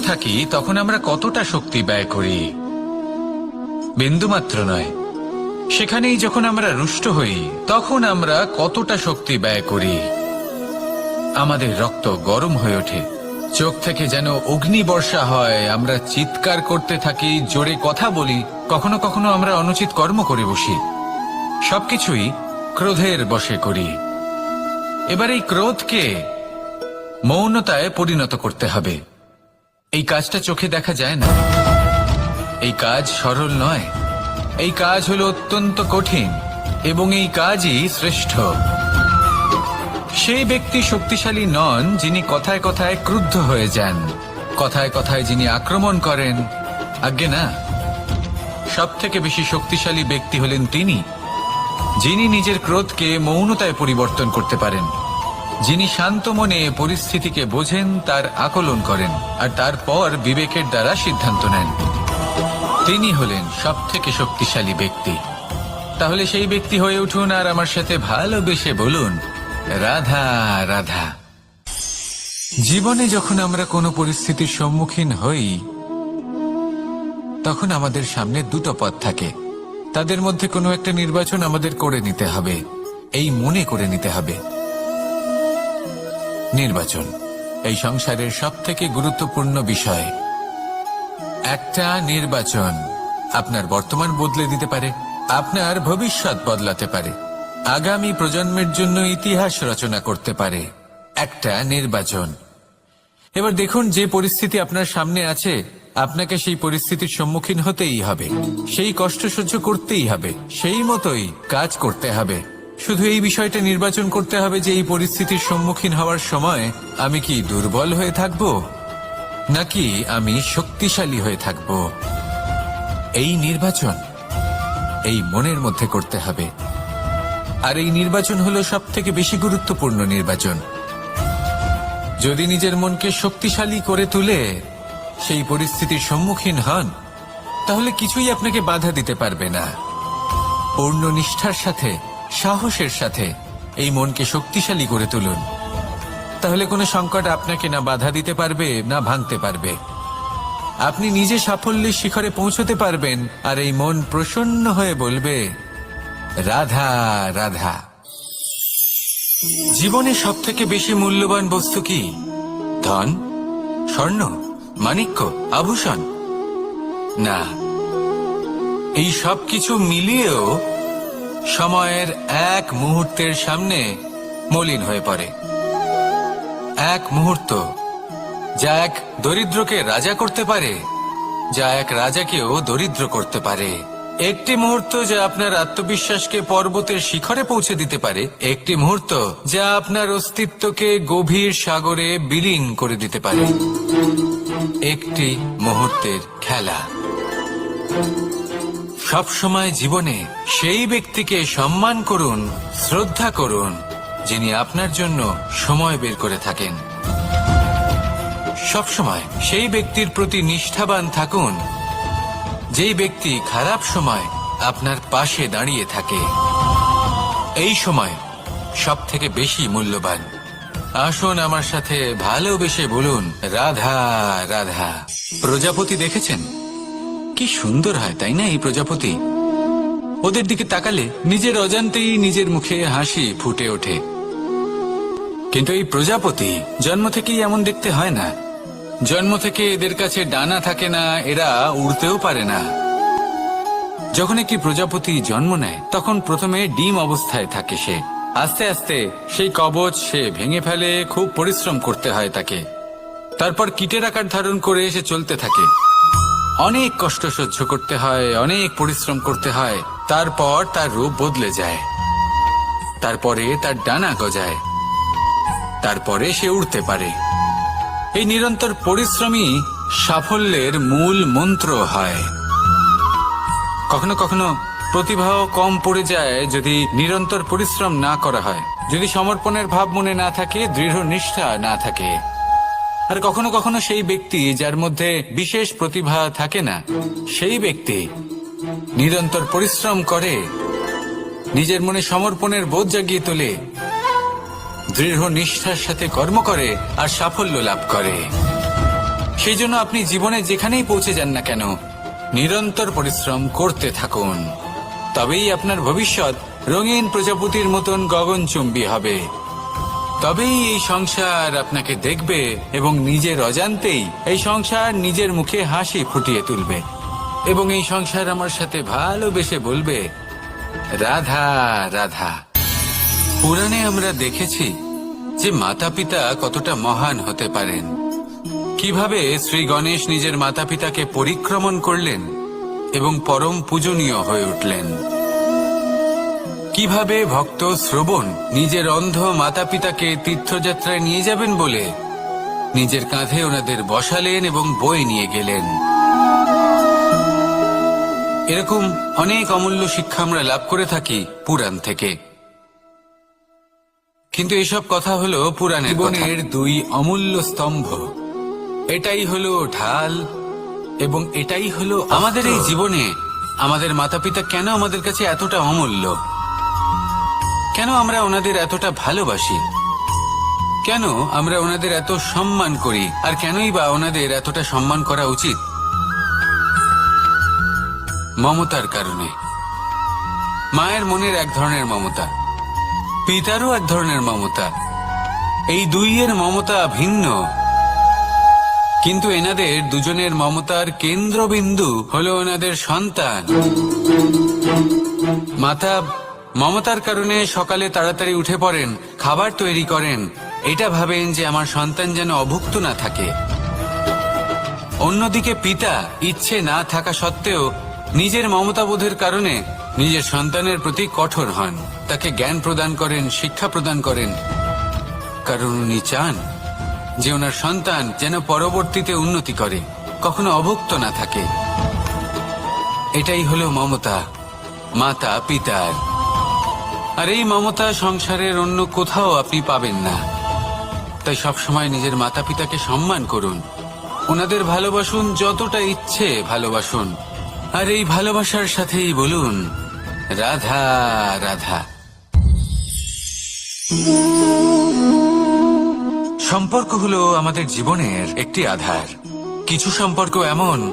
থাকি, তখন আমরা কতটা শক্তি ব্যয় করি? বিন্দুমাত্র নয়। সেখানেই যখন আমরা রুষ্ট হই, তখন আমরা কতটা শক্তি ব্যয় করি? আমাদের রক্ত গরম হয়ে ওঠে। চোখ থেকে যেন অগ্নি বর্ষা হয়, আমরা চিৎকার করতে থাকি, জোরে কথা বলি, কখনো কখনো আমরা অনুচিত কর্ম করে বসি। সবকিছুই ক্রোধের বশে করি। এবার এই ক্রোধকে মৌনতায় পরিণত করতে হবে। এই কাজটা চোখে দেখা যায় না। এই কাজ সরল নয়। এই কাজ হলো অত্যন্ত কঠিন এবং এই কাজই শ্রেষ্ঠ। সেই ব্যক্তি শক্তিশালী নন যিনি কথায় কথায় ক্রুদ্ধ হয়ে যান। কথায় কথায় যিনি আক্রমণ করেন। আজ্ঞে না। সব থেকে বেশি শক্তিশালী ব্যক্তি হলেন তিনি, যিনি নিজের ক্রোধকে মৌনতায় পরিবর্তন করতে পারেন। যিনি শান্ত মনে পরিস্থিতিকে বোঝেন, তার আকলন করেন আর তারপর বিবেকের দ্বারা সিদ্ধান্ত নেন। তিনি হলেন সব থেকে শক্তিশালী ব্যক্তি। তাহলে সেই ব্যক্তি হয়ে উঠুন আর আমার সাথে ভালোবেসে বলুন, রাধা রাধা। জীবনে যখন আমরা কোনো পরিস্থিতির সম্মুখীন হই, তখন আমাদের সামনে দুটো পথ থাকে। তাদের মধ্যে কোনো একটা নির্বাচন আমাদের করে নিতে হবে, এই মনে করে নিতে হবে। নির্বাচন। এই সংসারের সব থেকে গুরুত্বপূর্ণ বিষয়, একটা নির্বাচন আপনার বর্তমান বদলে দিতে পারে, আপনার ভবিষ্যৎ বদলাতে পারে, আগামী প্রজন্মের জন্য ইতিহাস রচনা করতে পারে, একটা নির্বাচন। এবার দেখুন যে পরিস্থিতি আপনার সামনে আছে, আপনাকে সেই পরিস্থিতির সম্মুখীন হতেই হবে, সেই কষ্ট সহ্য করতেই হবে, সেই মতোই কাজ করতে হবে। শুধু এই বিষয়টা নির্বাচন করতে হবে যে এই পরিস্থিতির সম্মুখীন হওয়ার সময় আমি কি দুর্বল হয়ে থাকব? নাকি আমি শক্তিশালী হয়ে থাকব? এই নির্বাচন এই মনের মধ্যে করতে হবে। আর এই নির্বাচন হলো সব থেকে বেশি গুরুত্বপূর্ণ নির্বাচন। যদি নিজের মনকে শক্তিশালী করে তুলে সেই পরিস্থিতির সম্মুখীন হন, তাহলে কিছুই আপনাকে বাধা দিতে পারবে না। পূর্ণ নিষ্ঠার সাথে সাহসের সাথে এই মনকে শক্তিশালী করে তুলুন। তাহলে কোনো সংকট আপনাকে না বাধা দিতে পারবে, না ভাঙতে পারবে। আপনি নিজে সাফল্যের শিখরে পৌঁছতে পারবেন আর এই মন প্রসন্ন হয়ে বলবে, রাধা রাধা। জীবনে সব থেকে বেশি মূল্যবান বস্তু কি? ধন, স্বর্ণ, মাণিক্য, আভূষণ? না, এই সব কিছু মিলিয়েও সময়ের এক মুহূর্তের সামনে মলিন হয়ে পড়ে। এক মুহূর্ত যা এক দরিদ্রকে রাজা করতে পারে, যা এক রাজাকেও দরিদ্র করতে পারে। একটি মুহূর্ত যা আপনার আত্মবিশ্বাসকে পর্বতের শিখরে পৌঁছে দিতে পারে। একটি মুহূর্ত যা আপনার অস্তিত্বকে গভীর সাগরে বিলীন করে দিতে পারে। একটি মুহূর্তের খেলা। সব সময় জীবনে সেই ব্যক্তিকে সম্মান করুন, শ্রদ্ধা করুন, যিনি আপনার জন্য সময় বের করে থাকেন। সবসময় সেই ব্যক্তির প্রতি নিষ্ঠাবান থাকুন, যেই ব্যক্তি খারাপ সময় আপনার পাশে দাঁড়িয়ে থাকে। এই সময় সব থেকে বেশি মূল্যবান। আসুন আমার সাথে ভালোবেসে বলুন, রাধা রাধা। প্রজাপতি দেখেছেন? কি সুন্দর হয়, তাই না, এই প্রজাপতি? ওদের দিকে তাকালে নিজের অজান্তেই নিজের মুখে হাসি ফুটে ওঠে। কিন্তু এই প্রজাপতি জন্ম থেকেই এমন দেখতে হয় না। জন্ম থেকে এদের কাছে ডানা থাকে না, এরা উড়তেও পারে না। যখন একটি প্রজাপতি জন্ম নেয়, তখন প্রথমে ডিম অবস্থায় থাকে সে। আস্তে আস্তে সেই কবচ সে ভেঙে ফেলে, খুব পরিশ্রম করতে হয় তাকে। তারপর কীটের আকার ধারণ করে সে চলতে থাকে। অনেক কষ্ট সহ্য করতে হয়, অনেক পরিশ্রম করতে হয়, তারপর তার রূপ বদলে যায়। তারপরে তার ডানা গজায়। তারপরে সে উড়তে পারে। এই নিরন্তর পরিশ্রমই সাফল্যের মূল মন্ত্র হয়। কখনো কখনো প্রতিভাও কম পড়ে যায় যদি নিরন্তর পরিশ্রম না করা হয়। যদি সমর্পণের ভাব মনে না থাকে, দৃঢ় নিষ্ঠা না থাকে। আর কখনো কখনো সেই ব্যক্তি যার মধ্যে বিশেষ প্রতিভা থাকে না, সেই ব্যক্তি নিরন্তর পরিশ্রম করে, নিজের মনে সমর্পণের বোধ জাগিয়ে তোলে, দৃঢ় নিষ্ঠার সাথে কর্ম করে আর সাফল্য লাভ করে। সেই জন্য আপনি জীবনে যেখানেই পৌঁছে যান না কেন, নিরন্তর পরিশ্রম করতে থাকুন। তবেই আপনার ভবিষ্যৎ রঙিন প্রজাপতির মতন গগনচুম্বী হবে। তবেই এই সংসার আপনাকে দেখবে এবং নিজের অজান্তেই এই সংসার নিজের মুখে হাসি ফুটিয়ে তুলবে। এবং এই সংসার আমার সাথে ভালোবেসে বলবে, রাধা রাধা। পুরাণে আমরা দেখেছি যে মাতা পিতা কতটা মহান হতে পারেন। কীভাবে শ্রী গণেশ নিজের মাতা পিতাকে পরিক্রমণ করলেন এবং পরম পূজনীয় হয়ে উঠলেন। কীভাবে ভক্ত শ্রবণ নিজের অন্ধ মাতা পিতাকে তীর্থযাত্রায় নিয়ে যাবেন বলে নিজের কাঁধে ওনাদের বসালেন এবং বয়ে নিয়ে গেলেন। এরকম অনেক অমূল্য শিক্ষা আমরা লাভ করে থাকি পুরাণ থেকে। কিন্তু এসব কথা হলো পুরাণের জীবনের দুই অমূল্য স্তম্ভ। এটাই হলো ঢাল এবং এটাই হলো আমাদের এই জীবনে। আমাদের মাতা পিতা কেন আমাদের কাছে এতটা অমূল্য? কেন আমরা ওনাদের এতটা ভালোবাসি? কেন আমরা ওনাদের এত সম্মান করি? আর কেনই বা ওনাদের এতটা সম্মান করা উচিত? মমতার কারণে। মায়ের মনের এক ধরনের মমতা। পিতারও এক ধরনের মমতা। এই দুইয়ের মমতা ভিন্ন। কিন্তু এনাদের দুজনের মমতার কেন্দ্রবিন্দু হলো ওনাদের সন্তান। মাতা মমতার কারণে সকালে তাড়াতাড়ি উঠে পড়েন, খাবার তৈরি করেন। এটা ভাবেন যে আমার সন্তান যেন অভুক্ত না থাকে। অন্যদিকে পিতা ইচ্ছে না থাকা সত্ত্বেও নিজের মমতাবোধের কারণে নিজের সন্তানের প্রতি কঠোর হন। তাকে জ্ঞান প্রদান করেন, শিক্ষা প্রদান করেন। কারণ উনি চান যে ওনার সন্তান যেন পরবর্তীতে উন্নতি করে, কখনো অভুক্ত না থাকে। এটাই হলো মমতা মাতা পিতার আর এই মমতা সংসারের অন্য কোথাও আপনি পাবেন না। তাই সবসময় নিজের মাতা পিতাকে সম্মান করুন। ওনাদের ভালোবাসুন যতটা ইচ্ছে ভালোবাসুন। আর এই ভালোবাসার সাথেই বলুন, রাধা রাধা। সম্পর্ক হলো আমাদের জীবনের একটি আধার। কিছু সম্পর্ক এমন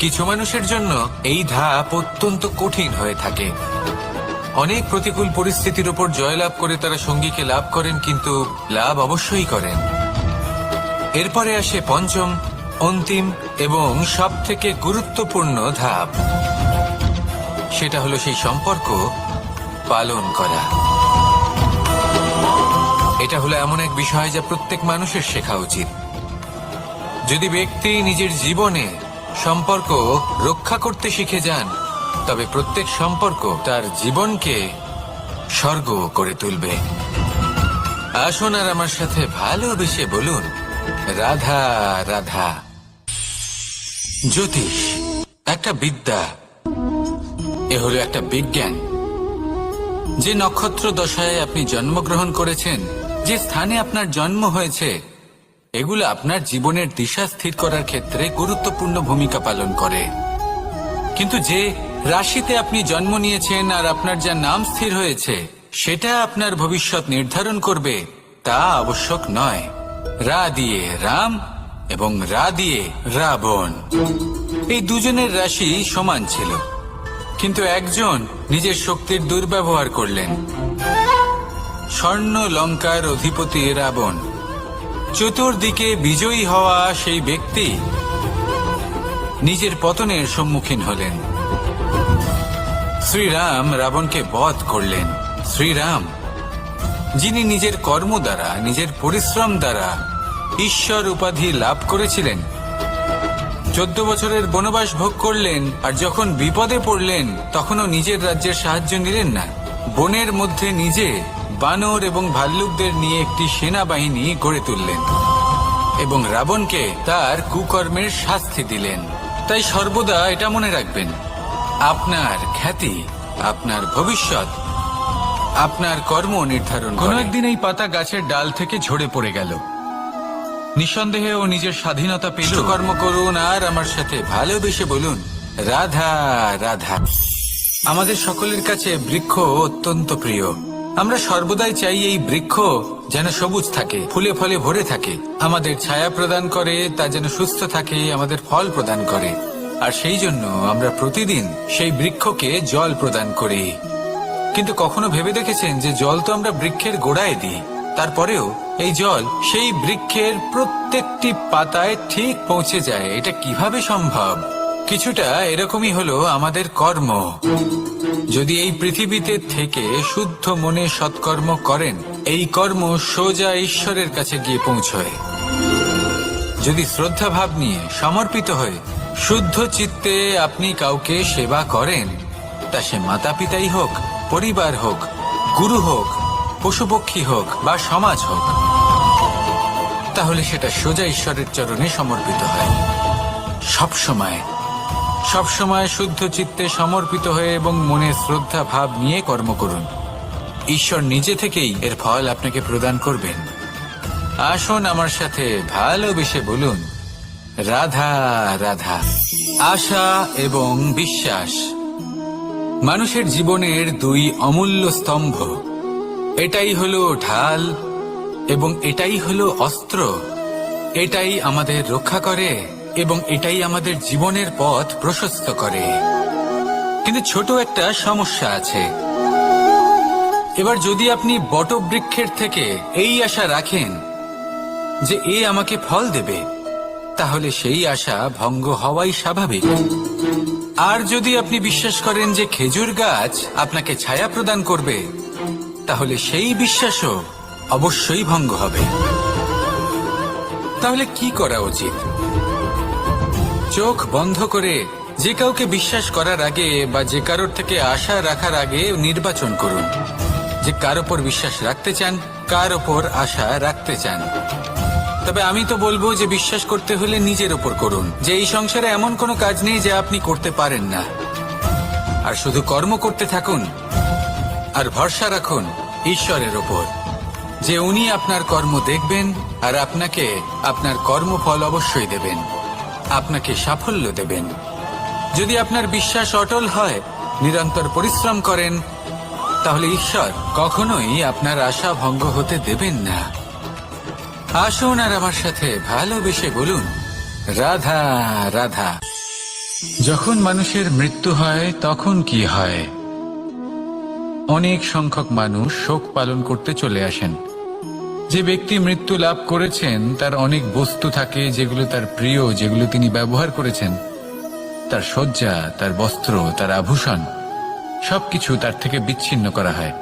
কিছু মানুষের জন্য এই ধাপ অত্যন্ত কঠিন হয়ে থাকে। অনেক প্রতিকূল পরিস্থিতির উপর জয়লাভ করে তারা সঙ্গীকে লাভ করেন, কিন্তু লাভ অবশ্যই করেন। এরপরে আসে পঞ্চম, অন্তিম এবং সব থেকে গুরুত্বপূর্ণ ধাপ। সেটা হলো সেই সম্পর্ক পালন করা। এটা হলো এমন এক বিষয় যা প্রত্যেক মানুষের শেখা উচিত। যদি ব্যক্তি নিজের জীবনে সম্পর্ক রক্ষা করতে শিখে যান, তবে প্রত্যেক সম্পর্ক তার জীবনকে স্বর্গ করে তুলবে। আসুন আর আমার সাথে ভালোবেসে বলুন, রাধা রাধা। জ্যোতিষ, একটা বিদ্যা, এ হলো একটা বিজ্ঞান। যে নক্ষত্র দশায় আপনি জন্মগ্রহণ করেছেন, যে স্থানে আপনার জন্ম হয়েছে এগুলো আপনার জীবনের দিশা স্থির করার ক্ষেত্রে গুরুত্বপূর্ণ ভূমিকা পালন করে। কিন্তু যে রাশিতে আপনি জন্ম নিয়েছেন আর আপনার যা নাম স্থির হয়েছে, সেটা আপনার ভবিষ্যৎ নির্ধারণ করবে, তা আবশ্যক নয়। রা দিয়ে রাম এবং রা দিয়ে রাবণ। এই দুজনের রাশি সমান ছিল। কিন্তু একজন নিজের শক্তির দুর্ব্যবহার করলেন। স্বর্ণ, লঙ্কার অধিপতি রাবণ। চতুর্দিকে বিজয়ী হওয়া সেই ব্যক্তি নিজের পতনের সম্মুখীন হলেন। শ্রীরাম রাবণকে বধ করলেন। শ্রীরাম, যিনি নিজের কর্ম দ্বারা, নিজের পরিশ্রম দ্বারা ঈশ্বর উপাধি লাভ করেছিলেন, চোদ্দ বছরের বনবাস ভোগ করলেন আর যখন বিপদে পড়লেন, তখনও নিজের রাজ্যের সাহায্য নিলেন না। বনের মধ্যে নিজে বানর এবং ভাল্লুকদের নিয়ে একটি সেনাবাহিনী গড়ে তুললেন এবং রাবণকে তার কুকর্মের শাস্তি দিলেন। তাই সর্বদা এটা মনে রাখবেন আপনার খ্যাতি আপনার ভবিষ্যৎ আপনার কর্ম নির্ধারণ কোনো একদিন এই পাতা গাছের ডাল থেকে ঝরে পড়ে গেল। নিঃসন্দেহে ও নিজের স্বাধীনতা পেল কর্ম করুন আর আমার সাথে ভালোবেসে বলুন রাধা রাধা। আমাদের সকলের কাছে বৃক্ষ অত্যন্ত প্রিয়। আমরা সর্বদাই চাই এই বৃক্ষ যেন সবুজ থাকে, ফুলে ফলে ভরে থাকে। আমাদের ছায়া প্রদান করে, তা যেন সুস্থ থাকে, আমাদের ফল প্রদান করে। আর সেই জন্য আমরা প্রতিদিন সেই বৃক্ষকে জল প্রদান করি। কিন্তু কখনো ভেবে দেখেছেন যে জল তো আমরা বৃক্ষের গোড়ায় দিই? তারপরেও এই জল সেই বৃক্ষের প্রত্যেকটি পাতায় ঠিক পৌঁছে যায়। এটা কীভাবে সম্ভব? কিছুটা এরকমই হলো আমাদের কর্ম। যদি এই পৃথিবীতে থেকে শুদ্ধ মনে সৎকর্ম করেন, এই কর্ম সোজা ঈশ্বরের কাছে গিয়ে পৌঁছয়। যদি শ্রদ্ধা ভাব নিয়ে সমর্পিত হয়ে শুদ্ধ চিত্তে আপনি কাউকে সেবা করেন, তা সে মাতা পিতাই হোক, পরিবার হোক, গুরু হোক, পশুপক্ষী হোক বা সমাজ হোক, তাহলে সেটা সোজা ঈশ্বরের চরণে সমর্পিত হয়। সব সময় সব সময় শুদ্ধ চিত্তে সমর্পিত হয়ে এবং মনে শ্রদ্ধা ভাব নিয়ে কর্ম করুন। ঈশ্বর নিজে থেকেই এর ফল আপনাকে প্রদান করবেন। আসুন আমার সাথে ভালোবেসে বলুন, রাধা রাধা। আশা এবং বিশ্বাস। মানুষের জীবনের দুই অমূল্য স্তম্ভ। এটাই হলো ঢাল এবং এটাই হলো অস্ত্র। এটাই আমাদের রক্ষা করে। এবং এটাই আমাদের জীবনের পথ প্রশস্ত করে। কিন্তু ছোট একটা সমস্যা আছে। এবার যদি আপনি বটবৃক্ষের থেকে এই আশা রাখেন যে এ আমাকে ফল দেবে, তাহলে সেই আশা ভঙ্গ হওয়াই স্বাভাবিক। আর যদি আপনি বিশ্বাস করেন যে খেজুর গাছ আপনাকে ছায়া প্রদান করবে, তাহলে সেই বিশ্বাসও অবশ্যই ভঙ্গ হবে। তাহলে কি করা উচিত? চোখ বন্ধ করে যে কাউকে বিশ্বাস করার আগে বা যে কারোর থেকে আশা রাখার আগে নির্বাচন করুন। যে কার ওপর বিশ্বাস রাখতে চান, কার ওপর আশা রাখতে চান। তবে আমি তো বলব যে বিশ্বাস করতে হলে নিজের ওপর করুন। যে এই সংসারে এমন কোনো কাজ নেই যে আপনি করতে পারেন না। আর শুধু কর্ম করতে থাকুন আর ভরসা রাখুন ঈশ্বরের ওপর। যে উনি আপনার কর্ম দেখবেন আর আপনাকে আপনার কর্মফল অবশ্যই দেবেন। আপনাকে সাফল্য দেবেন। যদি আপনার বিশ্বাস অটল হয়, নিরন্তর পরিশ্রম করেন, তাহলে ঈশ্বর কখনোই আপনার আশা ভঙ্গ হতে দেবেন না। আসুন আর আমার সাথে ভালোবেসে বলুন, রাধা রাধা। যখন মানুষের মৃত্যু হয়, তখন কি হয়? অনেক সংখ্যক মানুষ শোক পালন করতে চলে আসেন। যে ব্যক্তি মৃত্যু লাভ করেছেন, তার অনেক বস্তু থাকে যেগুলো তার প্রিয়, যেগুলো তিনি ব্যবহার করেছেন। তার শয্যা, তার বস্ত্র, তার আভূষণ, সবকিছু তার থেকে বিচ্ছিন্ন করা হয়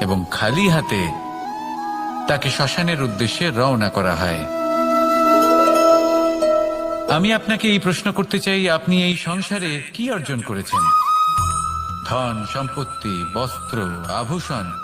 এবং খালি হাতে তাকে শ্মশানের উদ্দেশ্যে রওনা করা হয়। আমি আপনাকে এই প্রশ্ন করতে চাই, আপনি এই সংসারে কি অর্জন করেছেন? ধন, সম্পত্তি, বস্ত্র, আভূষণ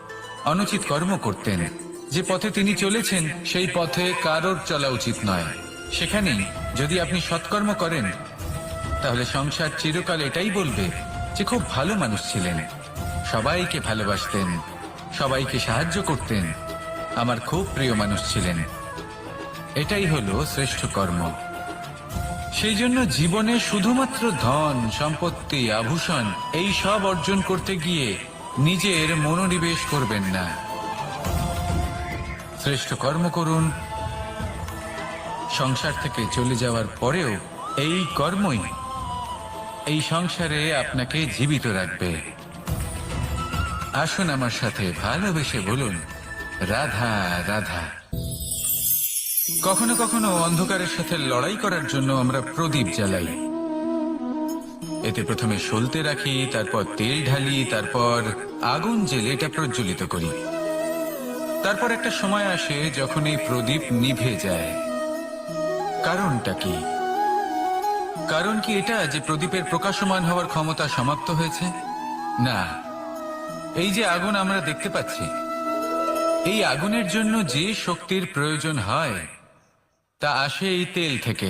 অনুচিত কর্ম করতেন। যে পথে তিনি চলেছেন, সেই পথে কারোর চলা উচিত নয়। সেখানেই যদি আপনি সৎকর্ম করেন, তাহলে সংসার চিরকাল এটাই বলবে যে খুব ভালো মানুষ ছিলেন। সবাইকে ভালোবাসতেন, সবাইকে সাহায্য করতেন। আমার খুব প্রিয় মানুষ ছিলেন। এটাই হলো শ্রেষ্ঠ কর্ম। সেই জন্য জীবনে শুধুমাত্র ধন, সম্পত্তি, আভূষণ, এই সব অর্জন করতে গিয়ে নিজের মনোনিবেশ করবেন না। শ্রেষ্ঠ কর্ম করুন। সংসার থেকে চলে যাওয়ার পরেও এই কর্মই এই সংসারে আপনাকে জীবিত রাখবে। আসুন আমার সাথে ভালোবেসে বলুন, রাধা রাধা। কখনো কখনো অন্ধকারের সাথে লড়াই করার জন্য আমরা প্রদীপ জ্বালাই। এতে প্রথমে সলতে রাখি, তারপর তেল ঢালি, তারপর আগুন জেলে এটা প্রজ্বলিত করি। তারপর একটা সময় আসে যখন এই প্রদীপ নিভে যায়। কারণটা কি? কারণ কি এটা যে প্রদীপের প্রকাশমান হওয়ার ক্ষমতা সমাপ্ত হয়েছে? না। এই যে আগুন আমরা দেখতে পাচ্ছি, এই আগুনের জন্য যে শক্তির প্রয়োজন হয়, তা আসে এই তেল থেকে।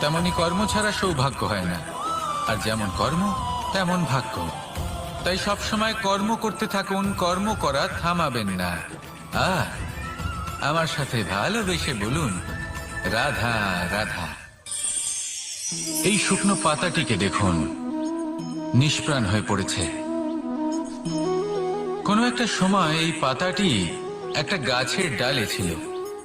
তেমনি কর্ম ছাড়া সৌভাগ্য হয় না। আর যেমন কর্ম, তেমন ভাগ্য। তাই সব সময় কর্ম করতে থাকুন, কর্ম করা থামাবেন না। আহ আমার সাথে ভালোবেসে বলুন, রাধা রাধা। এই শুকনো পাতাটিকে দেখুন, নিষ্প্রাণ হয়ে পড়েছে। কোনো একটা সময় এই পাতাটি একটা গাছের ডালে ছিল।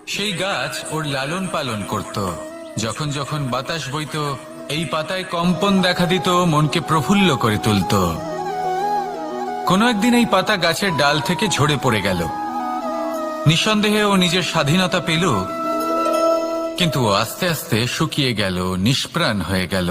সেই গাছ ওর লালন পালন করত। যখন যখন বাতাস বইত, এই পাতায় কম্পন দেখা দিত, মনকে প্রফুল্ল করে তুলত। কোনো একদিন এই পাতা গাছের ডাল থেকে ঝরে পড়ে গেল। নিঃসন্দেহে ও নিজের স্বাধীনতা পেল, কিন্তু আস্তে আস্তে শুকিয়ে গেল, নিষ্প্রাণ হয়ে গেল।